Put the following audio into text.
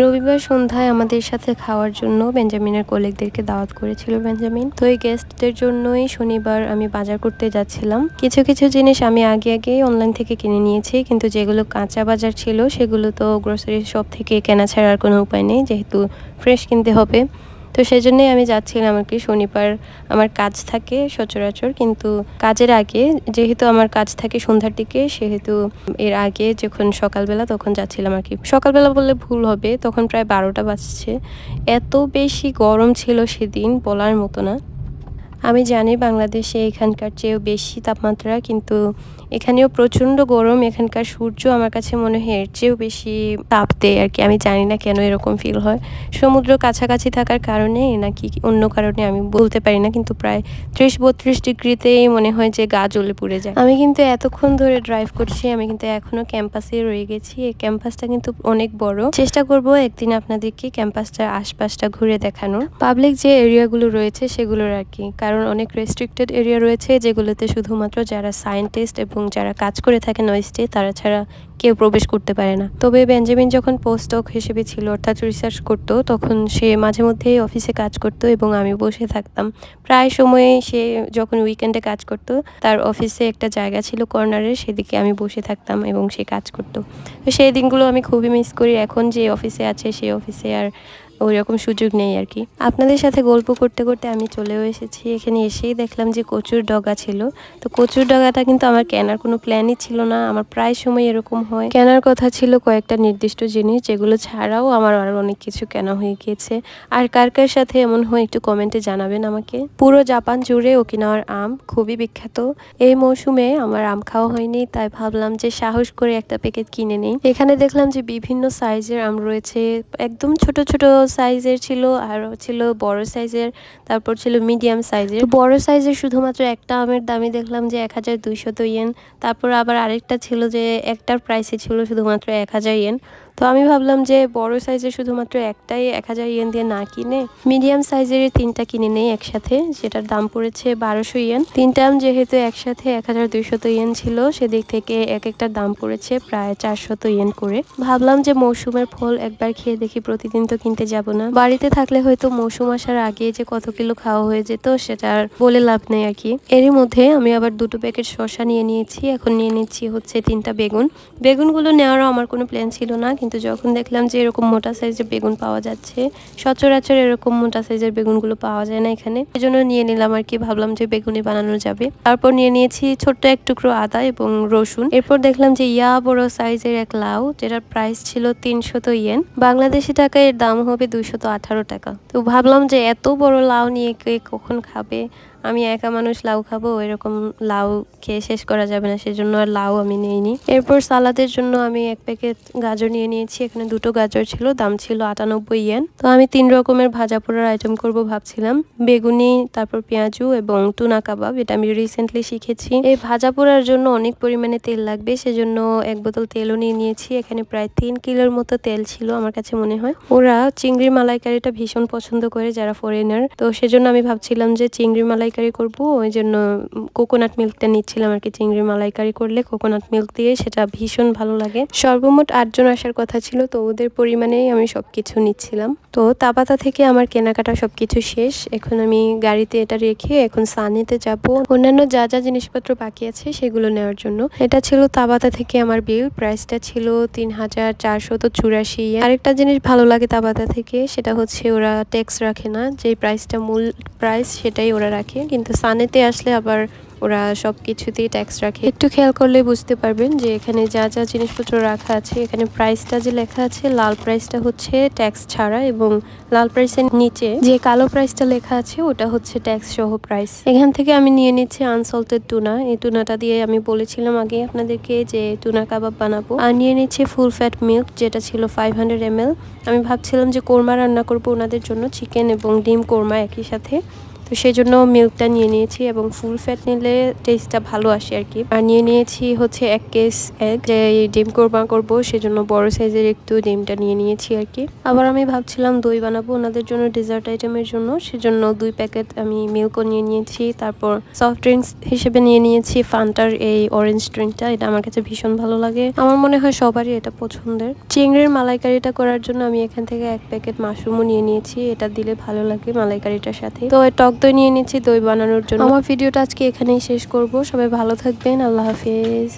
রবিবার সন্ধ্যায় আমাদের সাথে খাওয়ার জন্য বেঞ্জামিনের কলিগদেরকে দাওয়াত করেছিল বেঞ্জামিন। তো এই গেস্টদের জন্যই শনিবার আমি বাজার করতে যাচ্ছিলাম। কিছু কিছু জিনিস আমি আগে আগে অনলাইন থেকে কিনে নিয়েছি, কিন্তু যেগুলো কাঁচা বাজার ছিল সেগুলো তো গ্রোসারি শপ থেকে কেনা ছাড়ার কোনো উপায় নেই, যেহেতু ফ্রেশ কিনতে হবে। তো সেই জন্যই আমি যাচ্ছিলাম আর কি শনিবার। আমার কাজ থাকে সচরাচর, কিন্তু কাজের আগে যেহেতু আমার কাজ থাকে সন্ধ্যার দিকে, সেহেতু এর আগে যখন সকালবেলা তখন যাচ্ছিলাম আর কি। সকালবেলা বললে ভুল হবে, তখন প্রায় বারোটা বাজছে। এত বেশি গরম ছিল সেদিন বলার মতো না। আমি জানি বাংলাদেশে এখানকার চেয়েও বেশি তাপমাত্রা, কিন্তু এখানেও প্রচণ্ড গরম, এখানকার সূর্য আমার কাছে মনে হয় এর চেয়েও বেশি তাপ দেয় আর কি। আমি জানি না কেন এরকম ফিল হয়। সমুদ্র কাছাকাছি থাকার কারণে নাকি অন্য কারণে আমি বলতে পারি না, কিন্তু প্রায় ত্রিশ বত্রিশ ডিগ্রিতেই মনে হয় যে গা জ্বলে পুড়ে যায়। আমি কিন্তু এতক্ষণ ধরে ড্রাইভ করছি, আমি কিন্তু এখনও ক্যাম্পাসে রয়ে গেছি। এই ক্যাম্পাসটা কিন্তু অনেক বড়। চেষ্টা করব একদিন আপনাদেরকে ক্যাম্পাসটার আশপাশটা ঘুরে দেখানো পাবলিক যে এরিয়াগুলো রয়েছে সেগুলোর আর কি, কারণ অনেক রেস্ট্রিক্টেড এরিয়া রয়েছে যেগুলোতে শুধুমাত্র যারা সায়েন্টিস্ট এবং যারা কাজ করে থাকে নয়েস্টে তারা ছাড়া কেউ প্রবেশ করতে পারে না। তবে বেঞ্জামিন যখন পোস্টক হিসেবে ছিল, অর্থাৎ রিসার্চ করতো, তখন সে মাঝে মধ্যে অফিসে কাজ করতো এবং আমি বসে থাকতাম। প্রায় সময়ে সে যখন উইকেন্ডে কাজ করতো, তার অফিসে একটা জায়গা ছিল কর্নারে সেদিকে আমি বসে থাকতাম এবং সে কাজ করতো। তো সেই দিনগুলো আমি খুবই মিস করি। এখন যে অফিসে আছে, সেই অফিসে আর ওই রকম সুযোগ নেই আর কি। আপনাদের সাথে গল্প করতে করতে আমি চলেও এসেছি। এখানে এসেই দেখলাম যে কচুর ডগা ছিল। তো কচুর ডগাটা কিন্তু আমার কেনার কোনো প্ল্যানই ছিল না। আমার প্রায় সময় এরকম হয়। কেনার কথা ছিল কয়েকটা নির্দিষ্ট জিনিস, যেগুলো ছাড়াও আমার আরও অনেক কিছু কেনা হয়ে গিয়েছে। আর কার কার সাথে এমন হয় একটু কমেন্টে জানাবেন আমাকে। পুরো জাপান জুড়ে ওকিনাওয়ার আম খুবই বিখ্যাত। এই মৌসুমে আমার আম খাওয়া হয়নি, তাই ভাবলাম যে সাহস করে একটা প্যাকেট কিনে নিই। এখানে দেখলাম যে বিভিন্ন সাইজের আম রয়েছে। একদম ছোট ছোট সাইজের ছিল, আর ছিল বড় সাইজের তারপর ছিল মিডিয়াম সাইজের বড় সাইজের শুধুমাত্র একটা আমের দামই দেখলাম যে এক হাজার দুইশত ইয়েন তারপর আবার আরেকটা ছিল যে একটার প্রাইসে ছিল শুধুমাত্র এক হাজার ইয়েন তো আমি ভাবলাম যে বড় সাইজের শুধুমাত্র একটাই এক হাজার ইয়েন দিয়ে না কিনে মিডিয়াম সাইজের তিনটা কিনে নেই একসাথে, যেটার দাম পড়েছে বারোশো ইয়েন তিনটা যেহেতু একসাথে এক হাজার দুইশত ইয়েন ছিল, সেদিক থেকে এক একটার দাম পড়েছে প্রায় চারশত ইয়েন করে। ভাবলাম যে মৌসুমের ফল একবার খেয়ে দেখি, প্রতিদিন তো কিনতে যাব না। বাড়িতে থাকলে হয়তো মৌসুম আসার আগে যে কত কিলো খাওয়া হয়ে যেত, সেটা আর বলে লাভ নেই আর কি। এরই মধ্যে আমি আবার দুটো প্যাকেট শশা নিয়ে নিয়েছি, এখন নিয়ে নিচ্ছি হচ্ছে তিনটা বেগুন। বেগুনগুলো নেওয়ারও আমার কোনো প্ল্যান ছিল না কিন্তু যখন দেখলাম যে এরকম মোটা সাইজের বেগুন পাওয়া যাচ্ছে, সচরাচর এরকম মোটা সাইজের বেগুনগুলো পাওয়া যায় না এখানে। এই জন্য নিয়ে নিলাম আর কি, ভাবলাম যে বেগুনি বানানো যাবে। তারপর নিয়ে নিয়েছি ছোট্ট এক টুকরো আদা এবং রসুন। এরপর দেখলাম যে ইয়া বড় সাইজের এক লাউ, যেটার প্রাইস ছিল তিনশত ইয়েন। বাংলাদেশি টাকায় এর দাম হবে দুইশত আঠারো টাকা। তো ভাবলাম যে এত বড় লাউ নিয়ে কে কখন খাবে? আমি একা মানুষ লাউ খাব, এরকম লাউ খেয়ে শেষ করা যাবে না, সেজন্য আর লাউ আমি নিইনি। এরপর সালাদের জন্য আমি এক প্যাকেট গাজর নিয়ে নিয়েছি, এখানে দুটো গাজর ছিল, দাম ছিল আটানব্বই ইয়েন। তো আমি তিন রকমের ভাজা পোড়ার আইটেম করব ভাবছিলাম, বেগুনি, তারপর পেঁয়াজু এবং টুনা কাবাব এটা আমি রিসেন্টলি শিখেছি। এই ভাজা পোড়ার জন্য অনেক পরিমাণে তেল লাগবে, সেজন্য এক বোতল তেলও নিয়ে নিয়েছি, এখানে প্রায় তিন কিলোর মতো তেল ছিল আমার কাছে মনে হয়। ওরা চিংড়ি মালাইকারিটা ভীষণ পছন্দ করে যারা ফরেনার তো সেজন্য আমি ভাবছিলাম যে চিংড়ি মালাই মালাইকারি করব। ওই জন্য কোকোনাট মিল্কটা নিচ্ছিলাম আর কি, চিংড়ি মালাইকারি করলে কোকোনাট মিল্ক দিয়ে সেটা ভীষণ ভালো লাগে। সর্বমোট আটজন আসার কথা ছিল, তো ওদের পরিমাণেই আমি সব কিছু নিচ্ছিলাম। তো তাবাতা থেকে আমার কেনাকাটা সব কিছু শেষ। এখন আমি গাড়িতে এটা রেখে এখন সানিতে যাব। অন্যান্য যা যা জিনিসপত্র বাকি আছে সেগুলো নেওয়ার জন্য। এটা ছিল তাবাতা থেকে আমার বিল। প্রাইসটা ছিল তিন হাজার চারশত চুরাশি আরেকটা জিনিস ভালো লাগে তাবাতা থেকে, সেটা হচ্ছে ওরা ট্যাক্স রাখে না। যে প্রাইসটা মূল প্রাইস সেটাই ওরা রাখে। কিন্তু সানেতে আসলে আবার ওরা সব কিছুতেই ট্যাক্স রাখে। একটু খেয়াল করলে বুঝতে পারবেন যে এখানে যা যা জিনিসপত্র রাখা আছে, এখানে প্রাইসটা যে লেখা আছে, লাল প্রাইসটা হচ্ছে ট্যাক্স ছাড়া এবং লাল প্রাইসের নিচে যে কালো প্রাইসটা লেখা আছে, ওটা হচ্ছে ট্যাক্স সহ প্রাইস এখান থেকে আমি নিয়ে নিচ্ছি আনসল্টেড টুনা এই টুনাটা দিয়ে আমি বলেছিলাম আগে আপনাদেরকে যে টুনা কাবাব বানাবো। আর নিয়ে নিচ্ছি ফুল ফ্যাট মিল্ক যেটা ছিল ফাইভ হান্ড্রেড আমি ভাবছিলাম যে কোরমা রান্না করব ওনাদের জন্য চিকেন এবং ডিম কোরমা একই সাথে। তো সেই জন্য মিল্কটা নিয়ে নিয়েছি এবং ফুল ফ্যাট নিলে টেস্টটা ভালো আসে আর কি। আর নিয়ে নিয়েছি হচ্ছে এক কেস এক যে ডিম কোরমা করব, সেজন্য বড় সাইজের একটু ডিমটা নিয়ে নিয়েছি আর কি। আবার আমি ভাবছিলাম দই বানাবো ওনাদের জন্য ডেজার্ট আইটেমের জন্য, সেজন্য দুই প্যাকেট আমি মিল্কও নিয়ে নিয়েছি, তারপর সফট ড্রিঙ্কস হিসেবে নিয়ে নিয়েছি ফান্টার এই অরেঞ্জ ড্রিঙ্কটা এটা আমার কাছে ভীষণ ভালো লাগে। আমার মনে হয় সবারই এটা পছন্দের। চিংড়ির মালাইকারিটা করার জন্য আমি এখান থেকে এক প্যাকেট মাশরুমও নিয়ে নিয়েছি, এটা দিলে ভালো লাগে মালাইকারিটার সাথে। তো টক দই নিয়ে নিচ্ছি দই বানানোর জন্য। আমার ভিডিওটা আজকে এখানেই শেষ করব। সবাই ভালো থাকবেন। আল্লাহ হাফিজ।